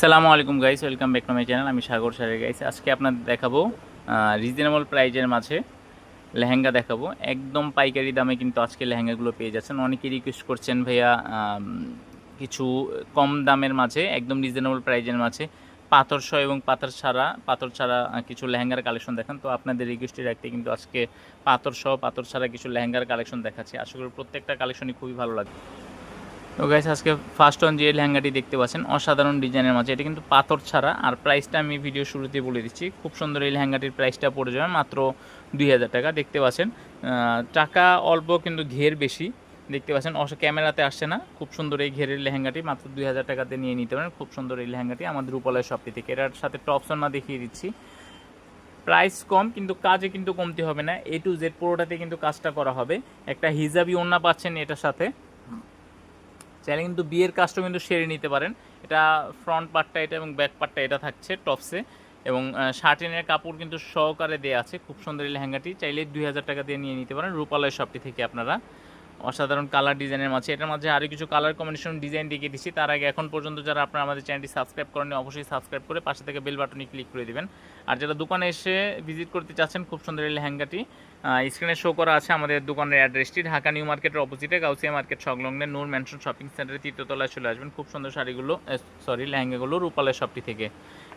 সালামু আলাইকুম guys, welcome back to my channel. আমি সাগর সারের গাইস, আজকে আপনাদের দেখাবো রিজনেবল প্রাইজের মাঝে লেহেঙ্গা দেখাবো। একদম পাইকারি দামে কিন্তু আজকে লেহেঙ্গাগুলো পেয়ে যাচ্ছেন। অনেকেই রিকোয়েস্ট করছেন ভাইয়া কিছু কম দামের মাঝে, একদম রিজনেবল প্রাইজের মাঝে পাথর সহ এবং পাথর ছাড়া পাথর ছাড়া কিছু লেহেঙ্গার কালেকশন দেখান। তো আপনাদের রিকোয়েস্টে রাখতে কিন্তু আজকে পাথর সহ, পাথর ছাড়া কিছু লেহেঙ্গার কালেকশন দেখাচ্ছি। আশা করি প্রত্যেকটা কালেকশনই খুবই ভালো লাগবে। তো গাইস আজকে ফার্স্ট অন যে লেহেঙ্গাটি দেখতে পাচ্ছেন, অসাধারণ ডিজাইনের মাঝে, এটা কিন্তু পাথর ছাড়া। আর প্রাইসটা আমি ভিডিও শুরুতেই বলে দিচ্ছি, খুব সুন্দর এই লেহেঙ্গাটির প্রাইসটা পড়ে যাবে মাত্র দুই হাজার টাকা, দেখতে পাচ্ছেন। টাকা অল্প কিন্তু ঘের বেশি, দেখতে পাচ্ছেন। অস, ক্যামেরাতে আসছে না, খুব সুন্দর এই ঘেরের লেহেঙ্গাটি, মাত্র দুই হাজার টাকাতে নিয়ে নিতে পারেন, খুব সুন্দর এই লেহেঙ্গাটি আমাদের উপলয় শপটি থেকে। এটার সাথে টপসন না দেখিয়ে দিচ্ছি। প্রাইস কম কিন্তু কাজে কিন্তু কমতে হবে না এ টু জেড পুরোটাতে কিন্তু কাজটা করা হবে। একটা হিজাবি ওন্না পাচ্ছেন এটার সাথে। চাইলে কিন্তু বিয়ের কাজটা কিন্তু সেরে নিতে পারেন। এটা ফ্রন্ট পার্টটা এটা এবং ব্যাক পার্টটা এটা থাকছে টপসে এবং শার্টিনের কাপড় কিন্তু সহকারে দেওয়া আছে। খুব সুন্দর এই লেহেঙ্গাটি। চাইলে দুই হাজার টাকা দিয়ে নিয়ে নিতে পারেন। রূপালয় শপটি থেকে আপনারা। অসাধারণ কালার ডিজাইনের মাঝে। এটার মাঝে আরও কিছু কালার কম্বিনেশন ডিজাইন দেখিয়ে দিচ্ছি। তার আগে এখন পর্যন্ত যারা আপনারা আমাদের চ্যানেলটি সাবস্ক্রাইব করেন অবশ্যই সাবস্ক্রাইব করে পাশে থেকে বেল বাটনে ক্লিক করে দিবেন। আর যারা দোকানে এসে ভিজিট করতে চাচ্ছেন, খুব সুন্দর এই লেহেঙ্গাটি। স্ক্রিনে শো করা আছে আমাদের দোকানের অ্যাড্রেসটি ঢাকা নিউ মার্কেটের অপোজিটে গাউসিয়া মার্কেট সংলগ্নে নূর ম্যানশন শপিং সেন্টারে তৃতীয়তলায় চলে আসবেন। খুব সুন্দর শাড়িগুলো সরি লেহেঙ্গাগুলো রূপালয় শপটি থেকে।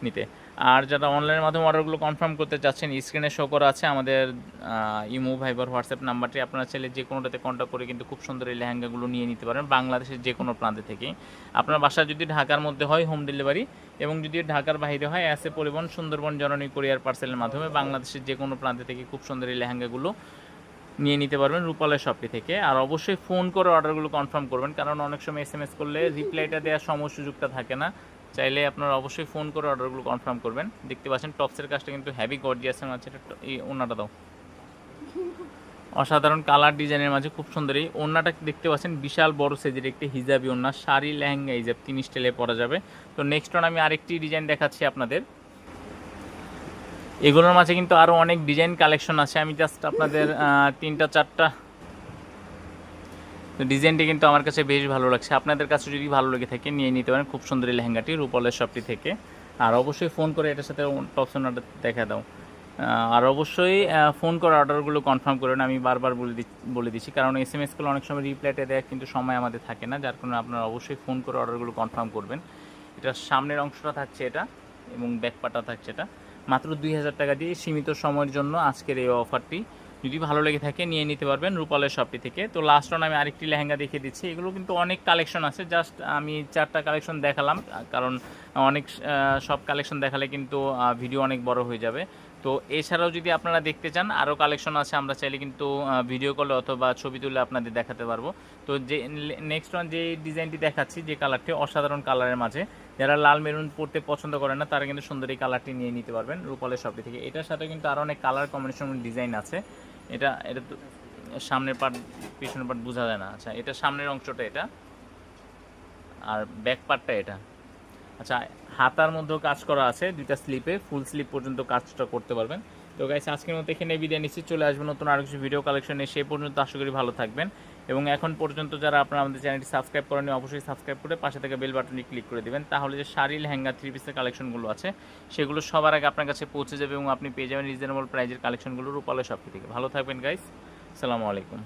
নিতে। আর যারা অনলাইনের মাধ্যমে অর্ডারগুলো কনফার্ম করতে চাচ্ছেন স্ক্রিনে শো করা আছে আমাদের ইমো ভাইবার হোয়াটসঅ্যাপ নাম্বারটি আপনারা চাইলে যে কোনোটাতে কন্ট্যাক্ট করে কিন্তু খুব সুন্দর এই লেহেঙ্গাগুলো নিয়ে নিতে পারেন বাংলাদেশের যে কোনো প্রান্তে থেকে আপনার বাসা যদি ঢাকার মধ্যে হয় হোম ডেলিভারি এবং যদি ঢাকার বাইরে হয় অ্যাসে পরিবহন সুন্দরবন জননী কোরিয়ার পার্সেলের মাধ্যমে বাংলাদেশের যে কোনো প্রান্তে থেকে খুব সুন্দর এই লেহেঙ্গাগুলো নিয়ে নিতে পারবেন রূপালয় শপটি থেকে। আর অবশ্যই ফোন করে অর্ডারগুলো কনফার্ম করবেন, কারণ অনেক সময় এস এম এস করলে রিপ্লাইটা দেওয়ার সময় সুযোগটা থাকে না। চাইলে আপনারা অবশ্যই ফোন করে অর্ডারগুলো কনফার্ম করবেন। দেখতে পাচ্ছেন টপসের কাজটা কিন্তু হ্যাভি গর্জিয়াসের মাঝে এই ওনাটা দাও। অসাধারণ কালার ডিজাইনের মাঝে খুব সুন্দর। এই ওড়নাটা দেখতে পাচ্ছেন বিশাল বড় সাইজের একটি হিজাবি ওড়না, শাড়ি লেহেঙ্গা হিজাব তিন স্টাইলে পরা যাবে। তো নেক্সট ওন আমি আরেকটি ডিজাইন দেখাচ্ছি আপনাদের। এগুলোর মাঝে কিন্তু আরও অনেক ডিজাইন কালেকশন আছে। আমি জাস্ট আপনাদের তিনটা, চারটা ডিজাইনটি কিন্তু আমার কাছে বেশ ভালো লাগছে। আপনাদের কাছে যদি ভালো লেগে থাকে, নিয়ে নিতে পারেন। খুব সুন্দর এই লেহেঙ্গাটি রূপলের শপটি থেকে। আর অবশ্যই ফোন করে এটার সাথে টপসনটা দেখা দাও। আর অবশ্যই ফোন করে অর্ডারগুলো কনফার্ম করেন আমি বারবার বলে দিচ্ছি বলে দিচ্ছি। কারণ এস এম এসগুলো অনেক সময় রিপ্লাইটা দেওয়া কিন্তু সময় আমাদের থাকে না। যার কারণে আপনারা অবশ্যই ফোন করে অর্ডারগুলো কনফার্ম করবেন। এটা সামনের অংশটা থাকছে এটা এবং ব্যাকপাটা থাকছে এটা। মাত্র দুই হাজার টাকা দিয়ে সীমিত সময়ের জন্য আজকের এই অফারটি যদি ভালো লেগে থাকে, নিয়ে নিতে পারবেন রূপালের শপটি থেকে। তো লাস্ট অন আমি আরেকটি লেহেঙ্গা দেখিয়ে দিচ্ছি। এগুলো কিন্তু অনেক কালেকশন আছে। জাস্ট আমি চারটা কালেকশন দেখালাম, কারণ অনেক সব কালেকশন দেখালে কিন্তু ভিডিও অনেক বড় হয়ে যাবে। তো এছাড়াও যদি আপনারা দেখতে চান আরও কালেকশন আছে, আমরা চাইলে কিন্তু ভিডিও কলে অথবা ছবি তুলে আপনাদের দেখাতে পারব। তো যে নেক্সট ওয়ান যে ডিজাইনটি দেখাচ্ছি, যে কালারটি অসাধারণ কালারের মাঝে, যারা লাল মেরুন পড়তে পছন্দ করেন না, তারা কিন্তু সুন্দর এই কালারটি নিয়ে নিতে পারবেন, রূপালের শপটি থেকে। এটার সাথে কিন্তু আরও অনেক কালার কম্বিনেশন ডিজাইন আছে। এটা এটা তো সামনের পার্ট পিছনের পার্ট বোঝা যায় না। আচ্ছা এটা সামনের অংশটা এটা, আর ব্যাক পার্টটা এটা। আচ্ছা হাতার মধ্যেও কাজ করা আছে, দুইটা স্লিপে ফুল স্লিপ পর্যন্ত কাজটা করতে পারবেন। তো গাইস আজকের মতো এখানে বিদায় নিচ্ছি, চলে আসবে নতুন আরও কিছু ভিডিও কালেকশনে সেই পর্যন্ত আশা করি ভালো থাকবেন। এবং এখন পর্যন্ত যারা আপনারা আমাদের চ্যানেলটি সাবস্ক্রাইব করেনি অবশ্যই সাবস্ক্রাইব করে পাশে থেকে বেল বাটনে ক্লিক করে দেবেন, তাহলে যে শাড়ি লেহেঙ্গা থ্রি পিসের কালেকশনগুলো আছে, সেগুলো সবার আগে আপনার কাছে পৌঁছে যাবে এবং আপনি পেয়ে যাবেন রিজনেবল প্রাইজের কালেকশনগুলো রূপালয় সব থেকে। ভালো থাকবেন গাইস আসসালামু আলাইকুম।